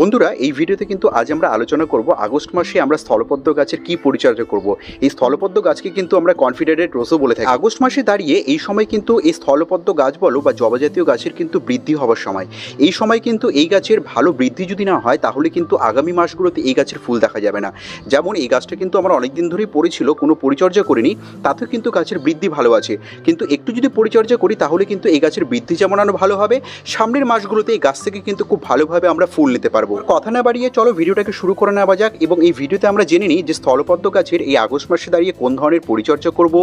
বন্ধুরা, এই ভিডিওতে কিন্তু আজ আমরা আলোচনা করব আগস্ট মাসে আমরা স্থলপদ্ম গাছের কি পরিচর্যা করব। এই স্থলপদ্ম গাছকে কিন্তু আমরা কনফিডেন্টেড রোজও বলে থাকি। আগস্ট মাসে দাঁড়িয়ে এই সময় কিন্তু এই স্থলপদ্ম গাছ বলো বা জবাজাতীয় গাছের কিন্তু বৃদ্ধি হওয়ার সময়। এই সময় কিন্তু এই গাছের ভালো বৃদ্ধি যদি না হয়, তাহলে কিন্তু আগামী মাসগুলোতে এই গাছের ফুল দেখা যাবে না। যেমন এই গাছটা কিন্তু আমার অনেক দিন ধরেই পড়েছিল, কোনো পরিচর্যা করিনি, তাতেও কিন্তু গাছের বৃদ্ধি ভালো আছে। কিন্তু একটু যদি পরিচর্যা করি, তাহলে কিন্তু এই গাছের বৃদ্ধি যেমন আরও ভালো হবে, সামনের মাসগুলোতে এই গাছ থেকে কিন্তু খুব ভালোভাবে আমরা ফুল নিতে পারব। কথা না বাড়িয়ে চলো ভিডিওটাকে শুরু করে নেওয়া যাক এবং এই ভিডিওতে আমরা জেনে নিই যে স্থলপদ্ম গাছের এই আগস্ট মাসে দাঁড়িয়ে কোন ধরনের পরিচর্যা করব,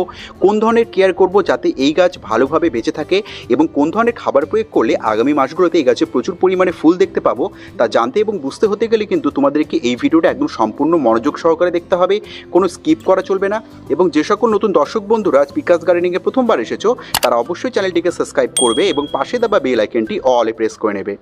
কোন ধরনের কেয়ার করব যাতে এই গাছ ভালোভাবে বেঁচে থাকে এবং কোন ধরনের খাবার প্রয়োগ করলে আগামী মাসগুলোতে এই গাছে প্রচুর পরিমাণে ফুল দেখতে পাবো তা জানতে এবং বুঝতে হতে গেলে কিন্তু তোমাদেরকে এই ভিডিওটা একদম সম্পূর্ণ মনোযোগ সহকারে দেখতে হবে, কোনো স্কিপ করা চলবে না এবং যে সকল নতুন দর্শক বন্ধুরা বিকাশ গার্ডেনিংয়ে প্রথমবার এসেছ, তারা অবশ্যই চ্যানেলটিকে সাবস্ক্রাইব করবে এবং পাশে দেওয়া বেল আইকনটি অলে প্রেস করে নেবে।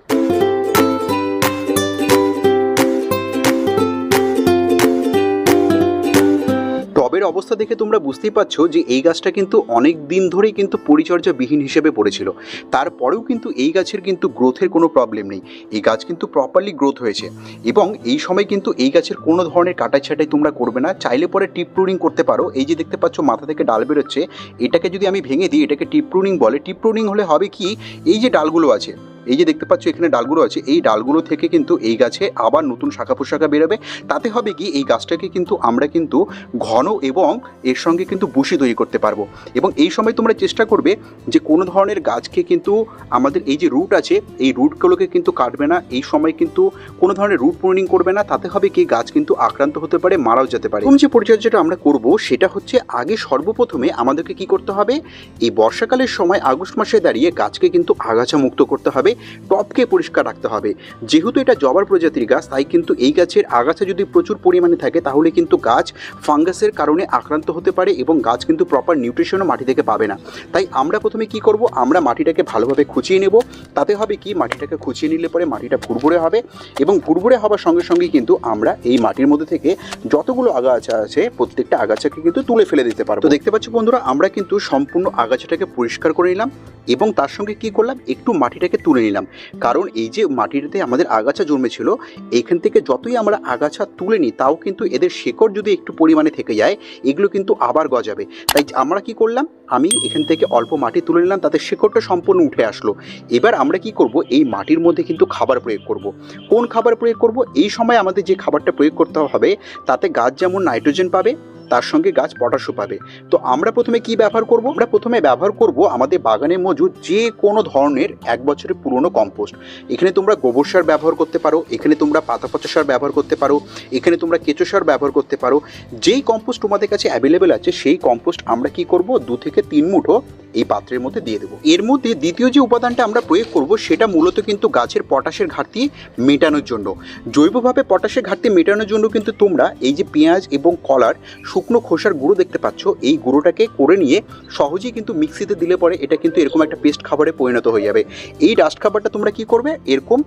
টবের অবস্থা দেখে তোমরা বুঝতেই পারছ যে এই গাছটা কিন্তু অনেক দিন ধরেই কিন্তু পরিচর্যাবিহীন হিসেবে পড়েছিল। তারপরেও কিন্তু এই গাছের কিন্তু গ্রোথের কোনো প্রবলেম নেই। এই গাছ কিন্তু প্রপারলি গ্রোথ হয়েছে। এবং এই সময় কিন্তু এই গাছের কোনো ধরনের কাটাই ছাটাই তোমরা করবে না। চাইলে পরে টিপ প্রুনিং করতে পারো। এই যে দেখতে পাচ্ছ, মাথা থেকে ডাল বেরোচ্ছে। এটাকে যদি আমি ভেঙে দিই, এটাকে টিপ প্রুনিং বলে। টিপ প্রুনিং হলে হবে কি? এই যে ডালগুলো আছে এই যে দেখতে পাচ্ছ, এখানে ডালগুলো আছে, এই ডালগুলো থেকে কিন্তু এই গাছে আবার নতুন শাখা পোশাখা বেরোবে। তাতে হবে কি, এই গাছটাকে কিন্তু আমরা কিন্তু ঘন এবং এর সঙ্গে কিন্তু বুশি তৈরি করতে পারব। এবং এই সময় তোমরা চেষ্টা করবে যে কোনো ধরনের গাছকে কিন্তু আমাদের এই যে রুট আছে, এই রুটগুলোকে কিন্তু কাটবে না। এই সময় কিন্তু কোনো ধরনের রুট প্রুনিং করবে না। তাতে হবে কি, গাছ কিন্তু আক্রান্ত হতে পারে, মারাও যেতে পারে। প্রথম যে পরিচর্যাটা আমরা করব, সেটা হচ্ছে আগে সর্বপ্রথমে আমাদেরকে কি করতে হবে, এই বর্ষাকালের সময় আগস্ট মাসে দাঁড়িয়ে গাছকে কিন্তু আগাছা মুক্ত করতে হবে। টপকে পরিষ্কার রাখতে হবে। যেহেতু এটা জবার প্রজাতির গাছ, তাই কিন্তু এই গাছের আগাছা যদি প্রচুর পরিমাণে থাকে, তাহলে কিন্তু গাছ ফাঙ্গাসের কারণে আক্রান্ত হতে পারে এবং গাছ কিন্তু প্রপার নিউট্রিশনও মাটি থেকে পাবে না। তাই আমরা প্রথমে কি করব? আমরা মাটিটাকে ভালোভাবে খুঁচিয়ে নেব। তাতে হবে কি? মাটিটাকে খুঁচিয়ে নিলে পরে মাটিটা ভুরভুরে হবে এবং ভুরভুরে হওয়ার সঙ্গে সঙ্গে কিন্তু আমরা এই মাটির মধ্যে থেকে যতগুলো আগাছা আছে, প্রত্যেকটা আগাছাকে কিন্তু তুলে ফেলে দিতে পারব। তো দেখতে পাচ্ছ বন্ধুরা, আমরা কিন্তু সম্পূর্ণ আগাছাটাকে পরিষ্কার করে নিলাম এবং তার সঙ্গে কি করলাম? একটু মাটিটাকে তুলে নিলাম। কারণ এই যে মাটিতে আমাদের আগাছা জন্মেছিল এখান থেকে যতই আমরা আগাছা তুলে নিই, তাও কিন্তু এদের শেকড় যদি একটু পরিমাণে থেকে যায়, এগুলো কিন্তু আবার গজাবে। তাই আমরা কি করলাম? আমি এখান থেকে অল্প মাটি তুলে নিলাম, তাতে শেকড়টা সম্পূর্ণ উঠে আসলো। এবার আমরা কি করব? এই মাটির মধ্যে কিন্তু খাবার প্রয়োগ করব। কোন খাবার প্রয়োগ করব? এই সময় আমাদের যে খাবারটা প্রয়োগ করতে হবে, তাতে গাছ যেমন নাইট্রোজেন পাবে তার সঙ্গে গাছ পটাশও পাবে। তো আমরা প্রথমে কি ব্যবহার করব? আমরা প্রথমে ব্যবহার করব আমাদের বাগানে মজুদ যে কোনো ধরনের এক বছরের পুরনো কম্পোস্ট। এখানে তোমরা গোবর সার ব্যবহার করতে পারো, এখানে তোমরা পাতা পচা সার ব্যবহার করতে পারো, এখানে তোমরা কেঁচো সার ব্যবহার করতে পারো। যেই কম্পোস্ট তোমাদের কাছে অ্যাভেলেবেল আছে, সেই কম্পোস্ট আমরা কি করব? দু থেকে তিন মুঠো এই পাত্রের মধ্যে দিয়ে দেবো। এর মধ্যে দ্বিতীয় যে উপাদানটা আমরা প্রয়োগ করব, সেটা মূলত কিন্তু গাছের পটাশের ঘাটতি মেটানোর জন্য। জৈবভাবে পটাশের ঘাটতি মেটানোর জন্য কিন্তু তোমরা এই যে পেঁয়াজ এবং কলার শুকনো খোসার গুঁড়ো দেখতে পাচ্ছ, এই গুঁড়োটাকে করে নিয়ে সহজেই কিন্তু মিক্সিতে দিলে পরে এটা কিন্তু এরকম একটা পেস্ট খাবারে পরিণত হয়ে যাবে। এই ডাস্ট খাবারটা তোমরা কি করবে? এরকম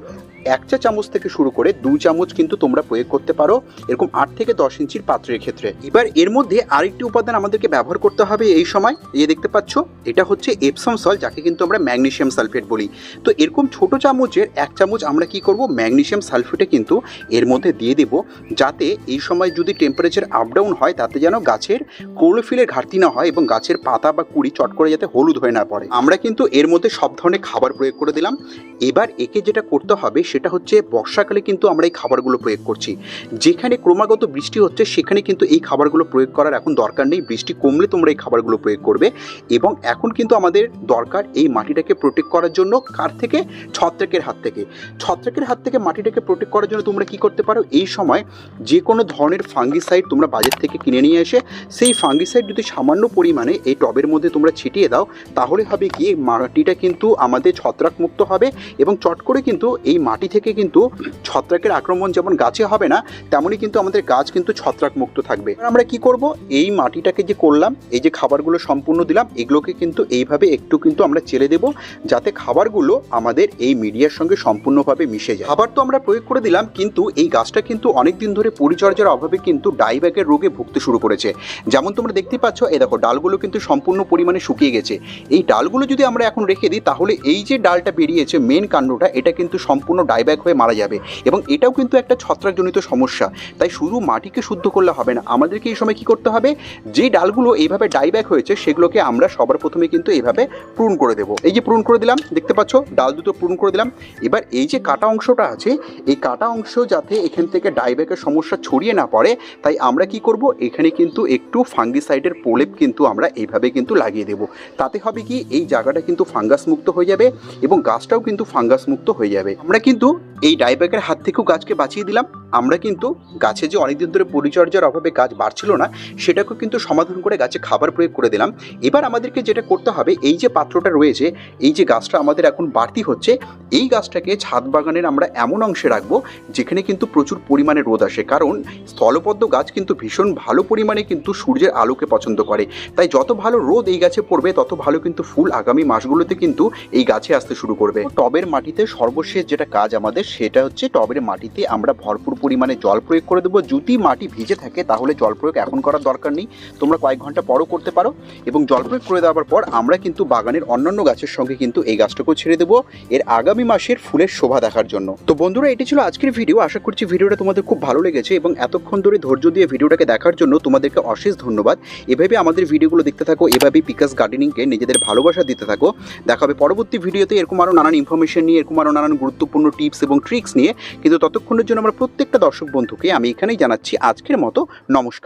এক চা চামচ থেকে শুরু করে দু চামচ কিন্তু তোমরা প্রয়োগ করতে পারো, এরকম আট থেকে দশ ইঞ্চির পাত্রের ক্ষেত্রে। এবার এর মধ্যে আরেকটি উপাদান আমাদেরকে ব্যবহার করতে হবে এই সময়। এই দেখতে পাচ্ছ, এটা হচ্ছে এপসম সল যাকে কিন্তু আমরা ম্যাগনেশিয়াম সালফেট বলি। তো এরকম ছোট চামচের এক চামচ আমরা কি করব? ম্যাগনেশিয়াম সালফেটে কিন্তু এর মধ্যে দিয়ে দেব, যাতে এই সময় যদি টেম্পারেচার আপ ডাউন হয়, তাতে যেন গাছের ক্লোরোফিলের ঘাটতি না হয় এবং গাছের পাতা বা কুড়ি চট করে যাতে হলুদ হয়ে না পড়ে। আমরা কিন্তু এর মধ্যে সব ধরনের খাবার প্রয়োগ করে দিলাম। এবার একে যেটা করতে হবে সেটা হচ্ছে বর্ষাকালে কিন্তু আমরা এই খাবারগুলো প্রয়োগ করছি। যেখানে ক্রমাগত বৃষ্টি হচ্ছে সেখানে কিন্তু এই খাবারগুলো প্রয়োগ করার এখন দরকার নেই। বৃষ্টি কমলে তোমরা এই খাবারগুলো প্রয়োগ করবে এবং এখন কিন্তু আমাদের দরকার এই মাটিটাকে প্রোটেক্ট করার জন্য কার থেকে? ছত্রাকের হাত থেকে। ছত্রাকের হাত থেকে মাটিটাকে প্রোটেক্ট করার জন্য তোমরা কি করতে পারো? এই সময় যে কোনো ধরনের ফাঙ্গিসাইড তোমরা বাজার থেকে কিনে নিয়ে এসে সেই ফাঙ্গিসাইড যদি সামান্য পরিমাণে এই টবের মধ্যে তোমরা ছিটিয়ে দাও, তাহলে হবে কি, মাটিটা কিন্তু আমাদের ছত্রাক মুক্ত হবে এবং চট করে কিন্তু এই মাটি থেকে কিন্তু ছত্রাকের আক্রমণ যেমন গাছে হবে না, তেমনই কিন্তু আমাদের গাছ কিন্তু ছত্রাক মুক্ত থাকবে। আমরা কি করব? এই মাটিটাকে যে করলাম, এই যে খাবারগুলো সম্পূর্ণ দিলাম, এগুলোকে কিন্তু এইভাবে একটু কিন্তু আমরা চেলে দেব, যাতে খাবারগুলো আমাদের এই মিডিয়ার সঙ্গে সম্পূর্ণভাবে মিশে যায়। খাবার তো আমরা প্রয়োগ করে দিলাম, কিন্তু এই গাছটা কিন্তু অনেক দিন ধরে পরিচর্যার অভাবে কিন্তু ডাইব্যাগের রোগে ভুগতে শুরু শুরু করেছে। যেমন তোমরা দেখতে পাচ্ছ, এই দেখো, ডালগুলো কিন্তু সম্পূর্ণ পরিমাণে শুকিয়ে গেছে। এই ডালগুলো যদি আমরা এখন রেখে দিই, তাহলে এই যে ডালটা বেরিয়েছে মেন কাণ্ডটা, এটা কিন্তু সম্পূর্ণ ডাইব্যাক হয়ে মারা যাবে। এবং এটাও কিন্তু একটা ছত্রাকজনিত সমস্যা। তাই শুধু মাটিকে শুদ্ধ করলে হবে না, আমাদেরকে এই সময় কি করতে হবে? যে ডালগুলো এইভাবে ডাইব্যাক হয়েছে, সেগুলোকে আমরা সবার প্রথমে কিন্তু এইভাবে পূরণ করে দেবো। এই যে পূরণ করে দিলাম, দেখতে পাচ্ছ, ডাল দুটো পূরণ করে দিলাম। এবার এই যে কাটা অংশটা আছে, এই কাটা অংশ যাতে এখান থেকে ডাইব্যাকের সমস্যা ছড়িয়ে না পড়ে, তাই আমরা কি করব? এখানে কিন্তু একটু ফাঙ্গিসাইডের প্রলেপ কিন্তু আমরা এইভাবে কিন্তু লাগিয়ে দেব। তাতে হবে কি, এই জায়গাটা কিন্তু ফাঙ্গাস মুক্ত হয়ে যাবে এবং গাছটাও কিন্তু ফাঙ্গাস মুক্ত হয়ে যাবে। আমরা কিন্তু এই ডাইব্যাকের হাত থেকেও গাছকে বাঁচিয়ে দিলাম। আমরা কিন্তু গাছে যে অনেকদিন ধরে পরিচর্যার অভাবে গাছ বাড়ছিল না, সেটাকেও কিন্তু সমাধান করে গাছে খাবার প্রয়োগ করে দিলাম। এবার আমাদেরকে যেটা করতে হবে, এই যে পাত্রটা রয়েছে, এই যে গাছটা আমাদের এখন বাড়তি হচ্ছে, এই গাছটাকে ছাদ বাগানের আমরা এমন অংশে রাখব, যেখানে কিন্তু প্রচুর পরিমাণে রোদ আসে। কারণ স্থলবদ্ধ গাছ কিন্তু ভীষণ ভালো পরিমাণে কিন্তু সূর্যের আলোকে পছন্দ করে। তাই যত ভালো রোদ এই গাছে পড়বে, তত ভালো কিন্তু ফুল আগামী মাসগুলোতে কিন্তু এই গাছে আসতে শুরু করবে। টবের মাটিতে সর্বশেষ যেটা কাজ আমাদের, সেটা হচ্ছে টবের মাটিতে আমরা ভরপুর পরিমাণে জল প্রয়োগ করে দেবো। যদি মাটি ভিজে থাকে, তাহলে জল প্রয়োগ এখন করার দরকার নেই। তোমরা কয়েক ঘণ্টা পরও করতে পারো এবং জল প্রয়োগ করে দেওয়ার পর আমরা কিন্তু বাগানের অন্যান্য গাছের সঙ্গে কিন্তু এই গাছটাকেও ছেড়ে দেবো এর আগামী মাসের ফুলের শোভা দেখার জন্য। তো বন্ধুরা, এটি ছিল আজকের ভিডিও। আশা করছি ভিডিওটা তোমাদের খুব ভালো লেগেছে এবং এতক্ষণ ধরে ধৈর্য দিয়ে ভিডিওটাকে দেখার জন্য তোমাদেরকে অশেষ ধন্যবাদ। এভাবে আমাদের ভিডিওগুলো দেখতে থাকো এভাবেই পিকাস গার্ডেনিংকে নিজেদের ভালোবাসা দিতে থাকো। দেখা হবে পরবর্তী ভিডিওতে এরকম আরও নানান ইনফরমেশন নিয়ে, এরকম আরও নানান গুরুত্বপূর্ণ টিপস এবং ট্রিক্স নিয়ে। কিন্তু ততক্ষণের জন্য আমরা প্রত্যেকটা দর্শক বন্ধুকে আমি এখানেই জানাচ্ছি আজকের মতো। নমস্কার।